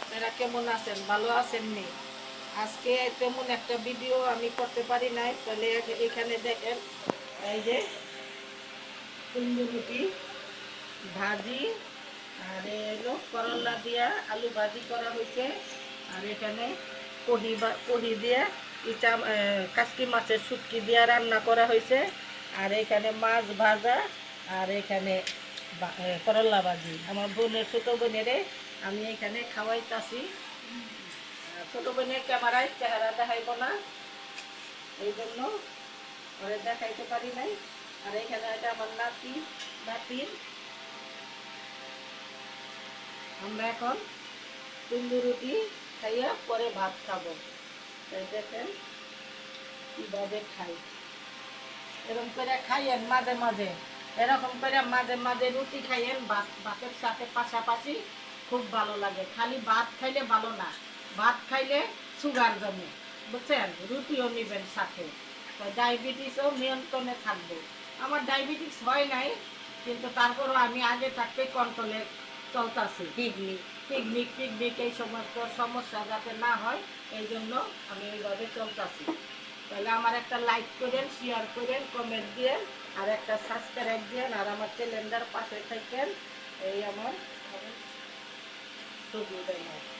আপনারা কেমন আছেন? ভালো আছেন নি আজকে তেমন একটা ভিডিও আমি করতে পারি নাই। তাহলে এখানে দেখেন এই যে কুন্দু রুটি ভাজি আর এ হলো করলা দিয়া আলু ভাজি করা হয়েছে। আর এখানে কহি কহি দিয়ে ইচা এ, মাছের শুটকি দিয়া রান্না করা হয়েছে। আর এখানে মাছ ভাজা আর এখানে বা- এ, করলা ভাজি। আমার বোনের ছোট বোনেরে আমি এখানে খাওয়াইতাছি। ছোট বোনের ক্যামেরায় চেহারা দেখাইব না। এই জন্য ওরে দেখাইতে পারি নাই। আর এখানে এটা আমার নাতি নাতির আমরা এখন তন্দুর রুটি খাইয়া পরে ভাত খাব। তাই দেখেন কীভাবে খাই। এরকম করে খাইয়েন মাঝে মাঝে। এরকম করে মাঝে মাঝে রুটি খাইয়েন, ভাত, ভাতের সাথে পাশাপাশি খুব ভালো লাগে। খালি ভাত খাইলে ভালো না। ভাত খাইলে সুগার জমে, বুঝছেন? রুটিও নেবেন সাথে। তো ডায়াবেটিসও নিয়ন্ত্রণে থাকবে। আমার ডায়াবেটিস হয় নাই, কিন্তু তারপরও আমি আগে থাকতে কন্ট্রোলে চলতেছি। পিকনিক পিকনিক পিকনিক এই সমস্ত সমস্যা যাতে না হয়, এই জন্য আমি এইভাবে চলতেছি। তাহলে আমার একটা লাইক করেন শেয়ার করেন কমেন্ট দিয়েন, আর একটা সাবস্ক্রাইব দিয়েন, আর আমার চ্যানেলটার পাশে থাকেন। এই আমার ছবি দেয়